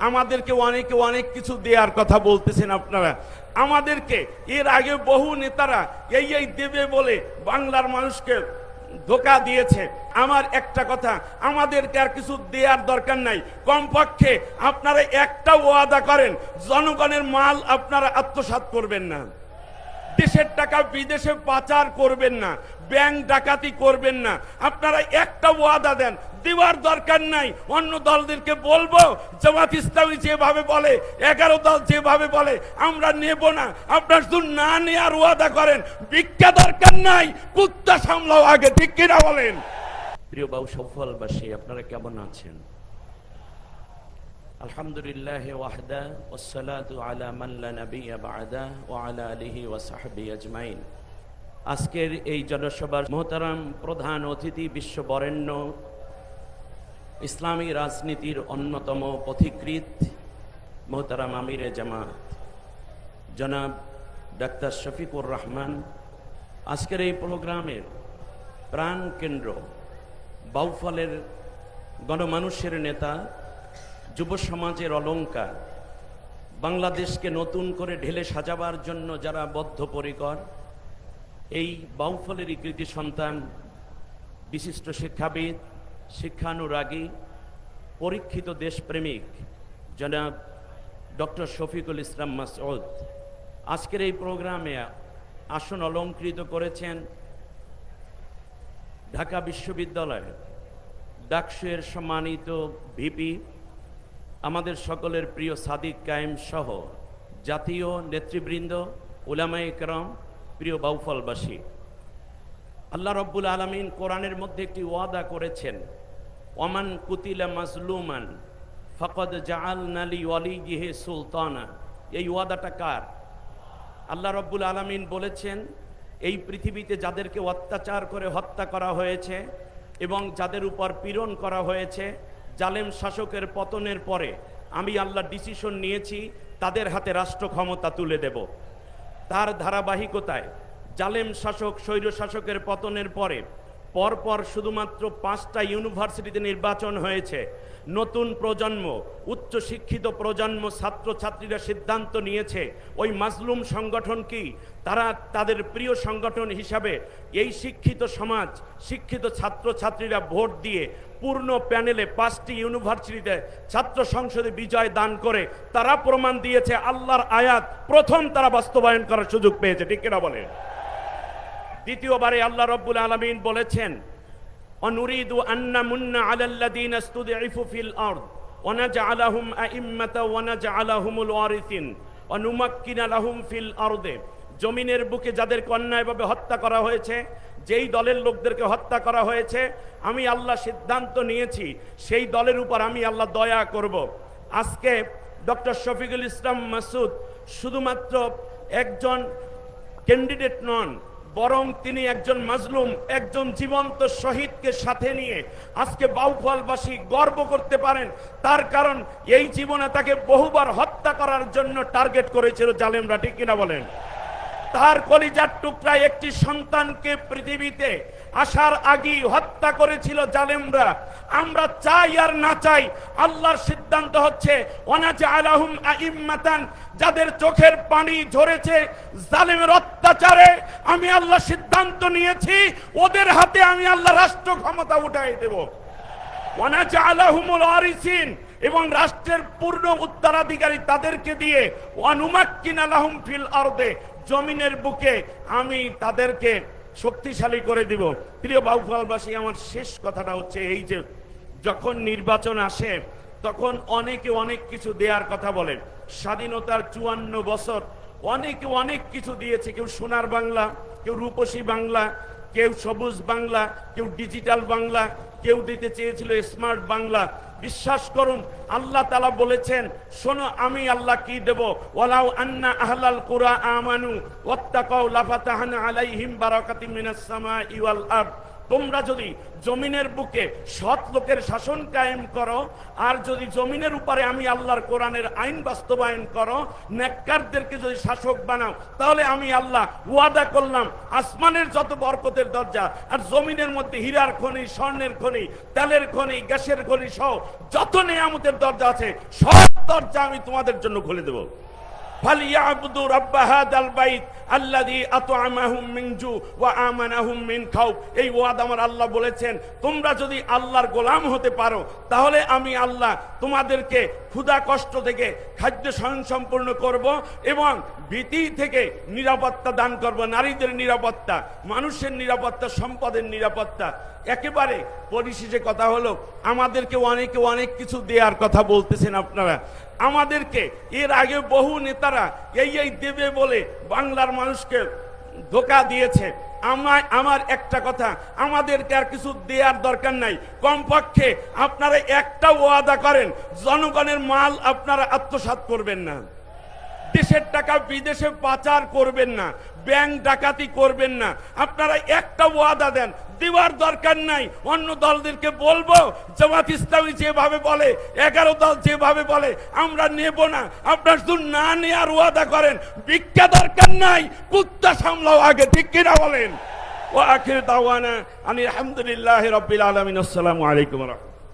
আমাদেরকে অনেকে অনেক কিছু দেওয়ার কথা বলতেছেন আপনারা। আমাদেরকে, এর আগে বহু নেতারা এই এই দেবে বলে বাংলার মানুষকে ধোকা দিয়েছে। আমার একটা কথা, আমাদেরকে আর কিছু দেওয়ার দরকার নাই। কমপক্ষে আপনারা একটা ওয়াদা করেন, জনগণের মাল আপনারা আত্মসাত করবেন না। দেশের টাকা বিদেশে পাচার করবেন না, ব্যাংক ডাকাতি করবেন না। আপনারা একটা ওয়াদা দেন, দেওয়ার দরকার নাই। অন্য দলদেরকে বলব, জামাত ইসলামী যেভাবে বলে, এগারো দল যেভাবে বলে, আমরা নেব না। আপনার শুধু না নেওয়ার ওয়াদা করেন, ভিক্ষা দরকার নাই, কুত্তা সামলাও আগে, ঠিক কিনা বলেন? প্রিয় বাবু সফলবাসী আপনারা কেমন আছেন? ওয়াহদা ওয়াসসালাতু আলা মান লা নাবিয়্যা বা'দা ওয়া আলা আলিহি ওয়া সাহবিহি আজমাইন। আজকের এই জনসভার মোহতারাম প্রধান অতিথি বিশ্ব বরেণ্য, ইসলামী রাজনীতির অন্যতম পথিকৃত মোহতারাম আমিরে জামাত। জনাব ডাক্তার শফিকুর রহমান, আজকের এই প্রোগ্রামের প্রাণ কেন্দ্র বাউফলের গণমানুষের নেতা যুব সমাজের অলঙ্কার। বাংলাদেশকে নতুন করে ঢেলে সাজাবার জন্য যারা বদ্ধপরিকর, এই বাউফলেরই কৃতি সন্তান, বিশিষ্ট শিক্ষাবিদ, শিক্ষানুরাগী, পরীক্ষিত দেশপ্রেমিক, জনাব ডক্টর শফিকুল ইসলাম মাসউদ। আজকের এই প্রোগ্রামে আসন অলঙ্কৃত করেছেন ঢাকা বিশ্ববিদ্যালয় ডাকসুয়ের সম্মানিত ভিপি আমাদের সকলের প্রিয় সাদিক কায়েম সহ জাতীয় নেতৃবৃন্দ, উলামায়ে একরম প্রিয় বাউফলবাসী, আল্লাহ রব্বুল আলমিন কোরআনের মধ্যে একটি ওয়াদা করেছেন, ওমান কুতিলা মাজলুমান ফকদ জাআল নালি ওয়ালি গিহে সুলতানা। এই ওয়াদাটা কার? আল্লাহ রব্বুল আলমিন বলেছেন, এই পৃথিবীতে যাদেরকে অত্যাচার করে হত্যা করা হয়েছে এবং যাদের উপর পীড়ন করা হয়েছে জালেম শাসকের পতনের পরে আমি আল্লাহ ডিসিশন নিয়েছি, তাদের হাতে রাষ্ট্র ক্ষমতা তুলে দেব। তার ধারাবাহিকতায় জালেম শাসক, স্বৈর শাসকের পতনের পরে পরপর শুধুমাত্র পাঁচটা ইউনিভার্সিটিতে নির্বাচন হয়েছে। নতুন প্রজন্ম, উচ্চশিক্ষিত প্রজন্ম ছাত্রছাত্রীরা সিদ্ধান্ত নিয়েছে, ওই মাজলুম সংগঠন কি? তারা তাদের প্রিয় সংগঠন হিসাবে এই শিক্ষিত সমাজ, শিক্ষিত ছাত্রছাত্রীরা ভোট দিয়ে পূর্ণ প্যানেলে পাঁচটি ইউনিভার্সিটিতে ছাত্র সংসদে বিজয় দান করে, তারা প্রমাণ দিয়েছে আল্লাহর আয়াত প্রথম তারা বাস্তবায়ন করার সুযোগ পেয়েছে। ঠিক কিনা বলে দ্বিতীয়বারে আল্লাহ রব্বুল আলমিন বলেছেন, অনুরিদু আন্না মুন্না আলাল্লাদিন ফিল আরদ ওয়ানাজআলাহুম আইম্মাতা ওয়ানাজআলাহুমুল ওয়ারিসিন ওয়ানুমাক্কিনা লাহুম ফিল আরদে। জমিনের বুকে যাদের অন্যায়ভাবে হত্যা করা হয়েছে, যেই দলের লোকদেরকে হত্যা করা হয়েছে, আমি আল্লাহ সিদ্ধান্ত নিয়েছি, সেই দলের উপর আমি আল্লাহ দয়া করব। আজকে ডক্টর শফিকুল ইসলাম মাসুদ শুধুমাত্র একজন ক্যান্ডিডেট নন বরং তিনি একজন মাজলুম, একজন জীবন্ত শহীদকে সাথে নিয়ে আজকে বাউফলবাসী গর্ব করতে পারেন। তার কারণ এই জীবনে তাকে বহুবার হত্যা করার জন্য টার্গেট করেছিল জালেমরা, ঠিক কিনা বলেন? তার কলিজার টুকরা একটি সন্তানকে পৃথিবীতে আসার আগেই হত্যা করেছিল জালেমরা। আমরা চাই আর না চাই আল্লাহর সিদ্ধান্ত হচ্ছে অনাচে আলাহুম আইম্মাতান, যাদের চোখের পানি ঝরেছে, জালেমের অত্যাচারে আমি আল্লাহ সিদ্ধান্ত নিয়েছি, ওদের হাতে আমি আল্লাহ রাষ্ট্র ক্ষমতা উঠাই দেব। ওয়ানাচে আলাহুমুল আরিসিন, এবং রাষ্ট্রের পূর্ণ উত্তরাধিকারী তাদেরকে দিয়ে, ওয়ানুমাক্কিন আলাহুম ফিল আরদে, জমিনের বুকে আমি তাদেরকে শক্তিশালী করে দিব। প্রিয় বাউফলবাসী, আমার শেষ কথাটা হচ্ছে এই যে যখন নির্বাচন আসে, তখন অনেকে অনেক কিছু দেওয়ার কথা বলেন স্বাধীনতার চুয়ান্ন বছর, অনেকে অনেক কিছু দিয়েছে। কেউ সোনার বাংলা, কেউ রূপসী বাংলা কেউ সবুজ বাংলা, কেউ ডিজিটাল বাংলা, কেউ দিতে চেয়েছিল স্মার্ট বাংলা। বিশ্বাস করুন, আল্লাহ তালা বলেছেন, শোনো, আমি আল্লাহ কি দেব? ওলাউ আন্না আহলাল কুরা আমানু, ওয়াত্তাকাউ লাফাতাহানা আলাইহিম বারাকাতি মিনাস সামা ওয়াল আরদ। তোমরা যদি জমিনের বুকে সৎ লোকের শাসন কায়েম করো, আর যদি জমিনের উপরে আমি আল্লাহর কোরআনের আইন বাস্তবায়ন করো, নেককারদেরকে যদি শাসক বানাও, তাহলে আমি আল্লাহ ওয়াদা করলাম, আসমানের যত বরকতের দরজা, আর জমিনের মধ্যে হীরার খনি, স্বর্ণের খনি, তেলের খনি, গ্যাসের খনি সহ যত নেয়ামতের দরজা আছে, সব দরজা আমি তোমাদের জন্য খুলে দেবো। ফালিয়াবুদু রাব্বা হাদাল বাইত আল্লাযী আতআমাহুম মিন জু ওয়া আমানাহুম মিন খাউফ। এই ওয়াদ আমার আল্লাহ বলেছেন, তোমরা যদি আল্লাহর গোলাম হতে পারো, তাহলে আমি আল্লাহ তোমাদেরকে ক্ষুধা কষ্ট থেকে খাদ্য স্বয়ং সম্পূর্ণ করব এবং ভীতি থেকে নিরাপত্তা দান করব। নারীদের নিরাপত্তা, মানুষের নিরাপত্তা, সম্পদের নিরাপত্তা। একেবারে পরিশেষে কথা হলো, আমাদেরকে অনেকে অনেক কিছু দেওয়ার কথা বলতেছেন আপনারা। আমাদেরকে, এর আগে বহু নেতারা এই এই দেবে বলে বাংলার মানুষকে ধোকা দিয়েছে। আমায় আমার একটা কথা, আমাদেরকে আর কিছু দেওয়ার দরকার নাই। কমপক্ষে আপনারা একটা ওয়াদা করেন, জনগণের মাল আপনারা আত্মসাৎ করবেন না। দেশের টাকা বিদেশে পাচার করবেন না, ব্যাংক ডাকাতি করবেন না। আপনারা একটা ওয়াদা দেন, দেওয়ার দরকার নাই। অন্য দলদেরকে বলব, জামাত ইসলামী যেভাবে বলে, এগারো দল যেভাবে বলে, আমরা নেব না। আপনার শুধু না নেওয়ার ওয়াদা করেন, ভিক্ষা দরকার নাই, কুত্তা সামলাও আগে, ঠিক কিনা বলেন? ও আখির দাওয়ানা আনি আলহামদুলিল্লাহ রবিল আলমিন, আসসালামু আলাইকুম রহমতুল্লাহ।